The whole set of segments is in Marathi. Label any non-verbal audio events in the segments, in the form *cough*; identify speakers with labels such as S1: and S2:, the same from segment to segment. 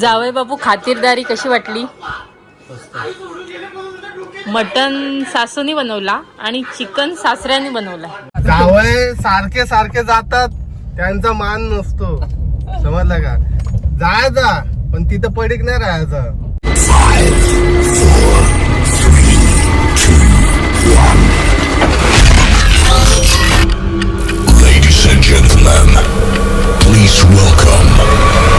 S1: जावई बापू खातिरदारी कशी वाटली? मटन सासूनी बनवला आणि चिकन सासऱ्याने बनवला.
S2: जावय सारखे सारखे जातात त्यांचा मान नसतो. समजलं का? जायचा पण तिथं पडीक नाही राहायचं.
S3: Ladies and gentlemen, please welcome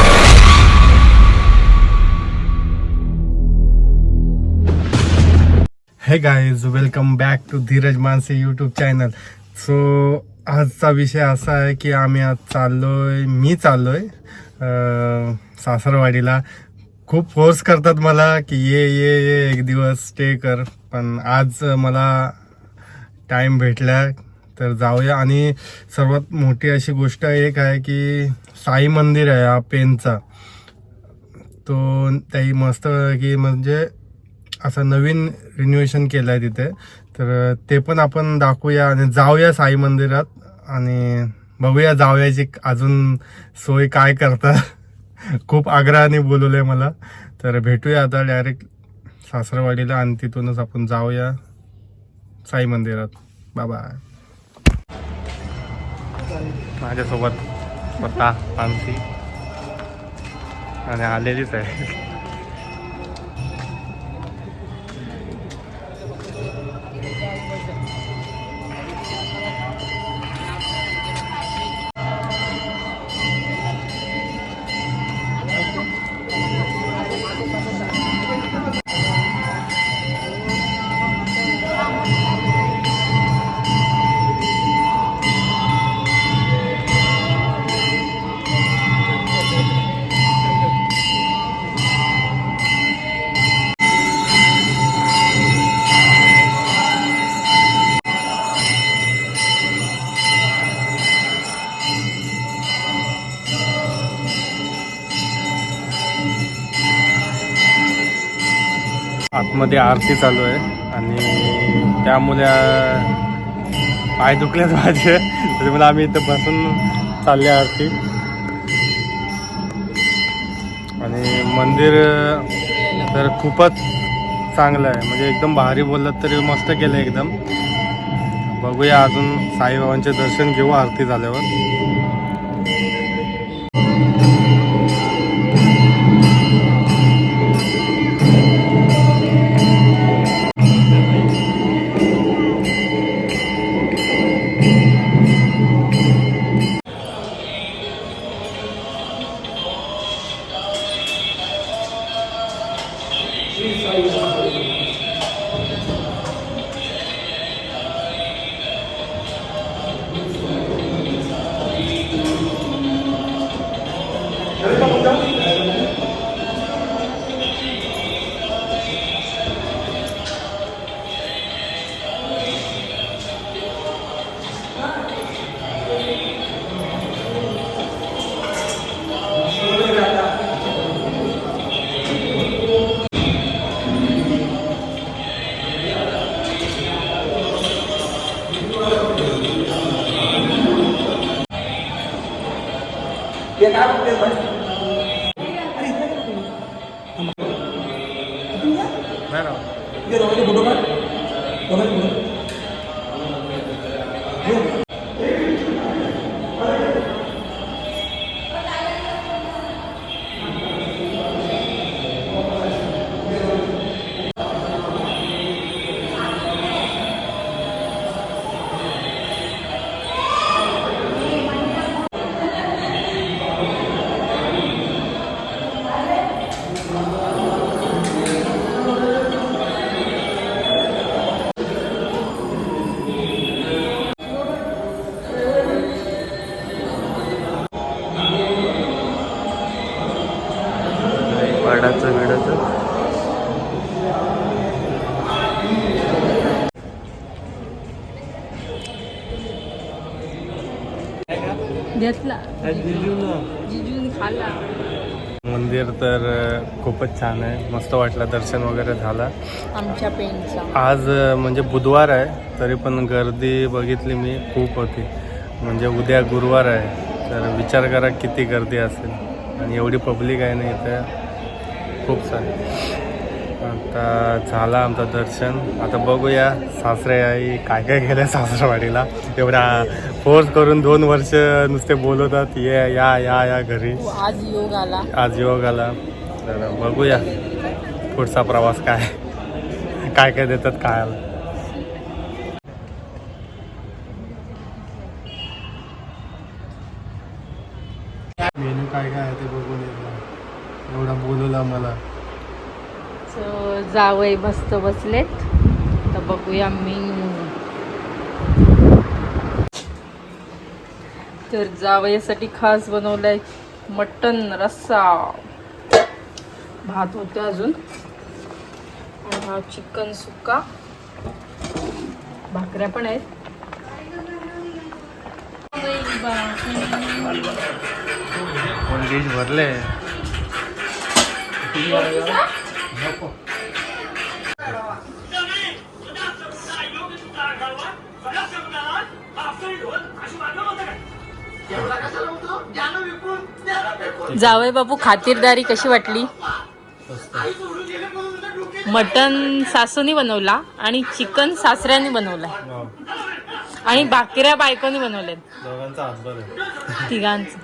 S2: hey guys welcome back to Dheeraj Manse YouTube channel so आजचा विषय असा आहे की आम्ही आज चाललोय मी चाललोय आहे सासरवाडीला. खूप फोर्स करतात मला की ये ये ये एक दिवस स्टे कर. पण आज मला टाईम भेटला तर जाऊया. आणि सर्वात मोठी अशी गोष्ट एक आहे की साई मंदिर आहे हा पेनचा. तो त्याही मस्त की म्हणजे असं नवीन रिन्युएशन केलं आहे तिथे. तर ते पण आपण दाखवूया आणि जाऊया साई मंदिरात आणि बघूया जाऊयाची अजून सोय काय करता *laughs* खूप आग्रहाने बोलवलंय मला. तर भेटूया आता डायरेक्ट सासरवाडीला आणि तिथूनच आपण जाऊया साई मंदिरात. बाबा माझ्यासोबत स्वतः मानसी. आणि आलेलीच आहे. आतमध्ये आरती चालू आहे. आणि त्यामुळे पाय दुखलेत माझे. त्याच्यामुळे आम्ही इथं बसून चालले आरती. आणि मंदिर तर खूपच चांगलं आहे. म्हणजे एकदम भारी बोललात तरी मस्त केलं एकदम. बघूया अजून साईबाबांचे दर्शन घेऊ आरती झाल्यावर.
S4: वाडाचं
S1: खाल्ला
S2: मंदिर तर खूपच छान आहे. मस्त वाटलं दर्शन वगैरे झालं.
S1: आमच्या पेनचा.
S2: आज म्हणजे बुधवार आहे तरी पण गर्दी बघितली मी खूप होती. म्हणजे उद्या गुरुवार आहे तर विचार करा किती गर्दी असेल. आणि एवढी पब्लिक आहे ना इथं. खूप सारे. आता झालं आमचं दर्शन. आता बघूया सासरे आई काय काय केलं सासरवाडीला. एवढा फोर्स करून दोन वर्ष नुसते बोलवतात ये या या या घरी.
S1: आज योग आला.
S2: आज योग आला. तर बघूया पुढचा प्रवास काय काय काय देतात काय आला मेनू काय काय आहे ते बघून एवढा बोलवला मला
S1: जावई मस्त बसलेत. तर बघूया मी. तर जावयासाठी खास बनवलाय मटन रस्सा. भात होते अजून. आणि हा चिकन सुक्का. भाकऱ्या पण आहेत.
S2: भरले.
S1: जावई बापू खातिरदारी कशी वाटली? मटन सासूनी बनवला आणि चिकन सासऱ्यानी बनवला आणि भाकऱ्या बायकोनी तिघांचं.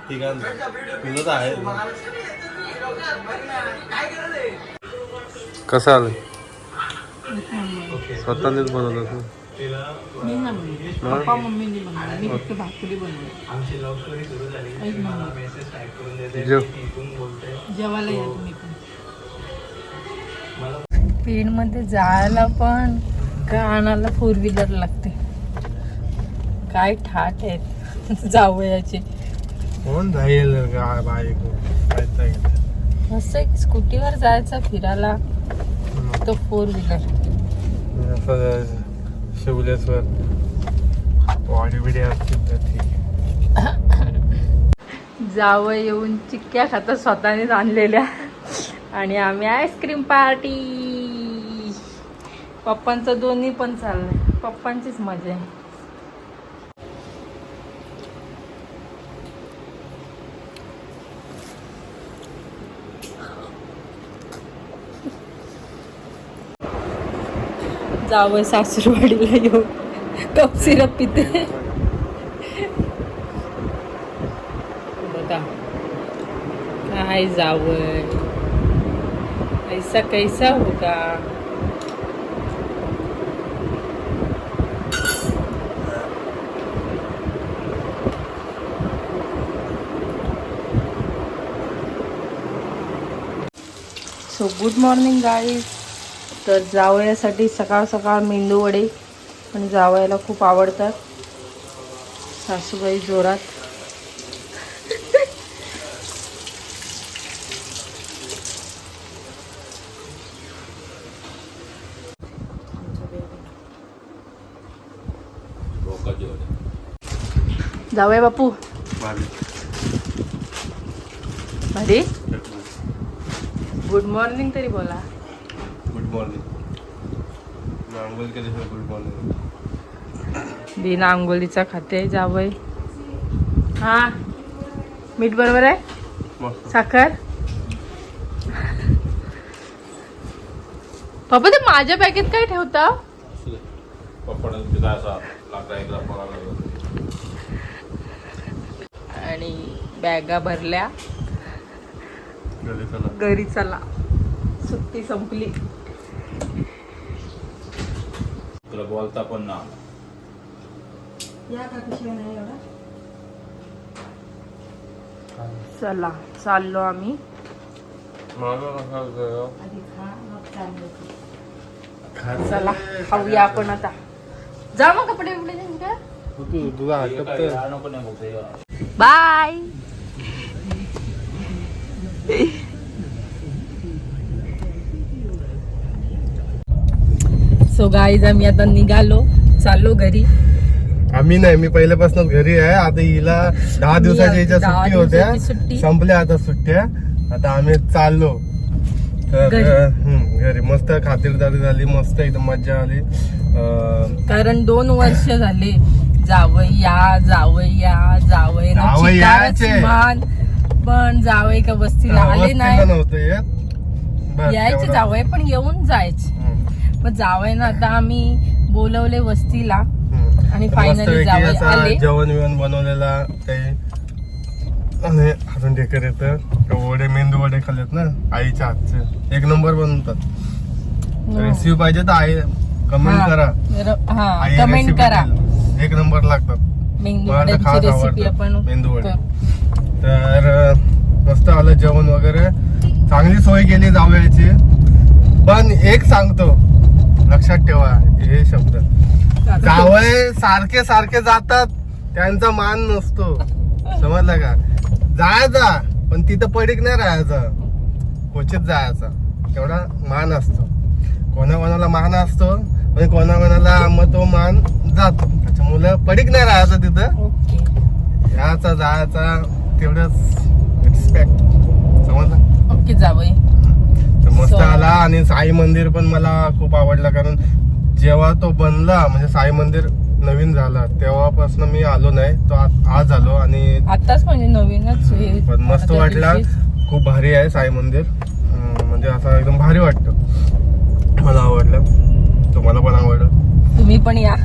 S2: आहे. कसं आलं स्वतःनेच बनवलं तू?
S1: मी ना बनवली. पप्पा मम्मीनी बनवली मी फक्त भाकरी बनवली जेवायला या तुम्ही पण. पेणमध्ये जायला पण कानाला फोर व्हीलर लागते. काय ठाट आहेत. *laughs* जावयाचे
S2: कोण जाईल.
S1: मस्त एक स्कूटीवर जायचं फिरायला तो फोर व्हीलर
S2: शिवलेश्वर. हो, बॉडी बिडी असतील तर ठीक आहे.
S1: जावं येऊन चिक्क्या खाता स्वतःनेच आणलेल्या. आणि आम्ही आईस्क्रीम पार्टी. पप्पांचं दोन्ही पण चाललंय. पप्पांचीच मजा आहे. जावं सासूरवाडीला येऊ कप सिरप पिते. बघा. काय जावं. ऐसा कैसा होगा? सो गुड मॉर्निंग गाईज तर जावयासाठी सकाळ सकाळ मेंदू वडे आणि जावयाला खूप आवडतात. सासूबाई जोरात. जाऊया बापू. भारी. गुड मॉर्निंग तरी बोला.
S2: Good morning. अंघोळ केल्याशिवाय गुड मॉर्निंग.
S1: बिना आंघोळीचा खाते जावय हा मीठ बरोबर आहे? साखर? पप्पा ते माझ्या पॅकेट काय ठेवता? आणि बॅगा भरल्या.
S2: घरी चला.
S1: सुट्टी संपली.
S4: तुला बोलता पण ना.
S1: चला चाललो आम्ही.
S2: माझं कसं खात
S1: चला खाऊया आपण आता. जा मग कपडे बिपडे घेऊन का
S2: तू तुझा हटप तर
S4: नको नाही बघतो
S1: बाय. *laughs* सो गाईज आम्ही आता निघालो. चाललो घरी.
S2: आम्ही नाही मी पहिल्यापासून घरी आहे. आता हिला दहा दिवसाच्या हिच्या सुट्टी. होत्या. संपल्या आता सुट्ट्या. आता आम्ही चाललो. तर
S1: घरी.
S2: मस्त खातिरदारी झाली मस्त एकदम मजा आली.
S1: कारण दोन वर्ष झाले. जावई या जावई या जावई ना
S2: जावई
S1: चिकारच
S2: यायचे.
S1: मान पण जावई का वस्तीला आले नाही. यायचे. जावय पण येऊन जायचे. मग जावय ना. आता आम्ही बोलवले वस्तीला. आणि
S2: असं
S1: आले.
S2: जेवण बिवण बनवलेला ते आणि अजून डेकर येतं वडे मेंदू वडे खाल्लेत ना आईच्या हातचे. एक नंबर बनवतात. रेसिपी पाहिजे तर आई कमेंट
S1: हा.
S2: करा.
S1: हा.
S2: आई
S1: कमेंट करा.
S2: एक नंबर लागतात.
S1: मेंदू
S2: वडे. तर मस्त आलं जेवण वगैरे. चांगली सोय केली जावयाची. पण एक सांगतो लक्षात ठेवा हे शब्द. जावय सारखे सारखे जातात त्यांचा मान नसतो. समजलं का? जायचा पण तिथं पडीक नाही राहायचा. क्वचित जायचा. तेवढा मान असतो. कोणा कोणाला मान असतो आणि कोणा कोणाला मग तो मान जातो. त्याच्यामुळं पडीक नाही राहायचं तिथं.
S1: ओके.
S2: याचा जायचा तेवढंच रिस्पेक्ट समजलं?
S1: ओके जावय
S2: तर मस्त आला. आणि साई मंदिर पण मला खूप आवडलं कारण जेव्हा तो बनला म्हणजे साई मंदिर नवीन झाला तेव्हापासून मी आलो नाही तो आज आलो आणि
S1: आताच म्हणजे नवीनच
S2: पण मस्त वाटला. खूप भारी आहे साई मंदिर. म्हणजे असं एकदम भारी वाटतं. मला आवडलं. तुम्हाला पण आवडलं.
S1: तुम्ही पण या.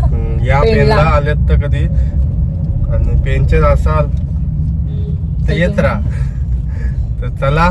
S2: या
S1: पेनला.
S2: आलेत तर कधी. आणि पेनचे असाल तर येत राहा. तर चला.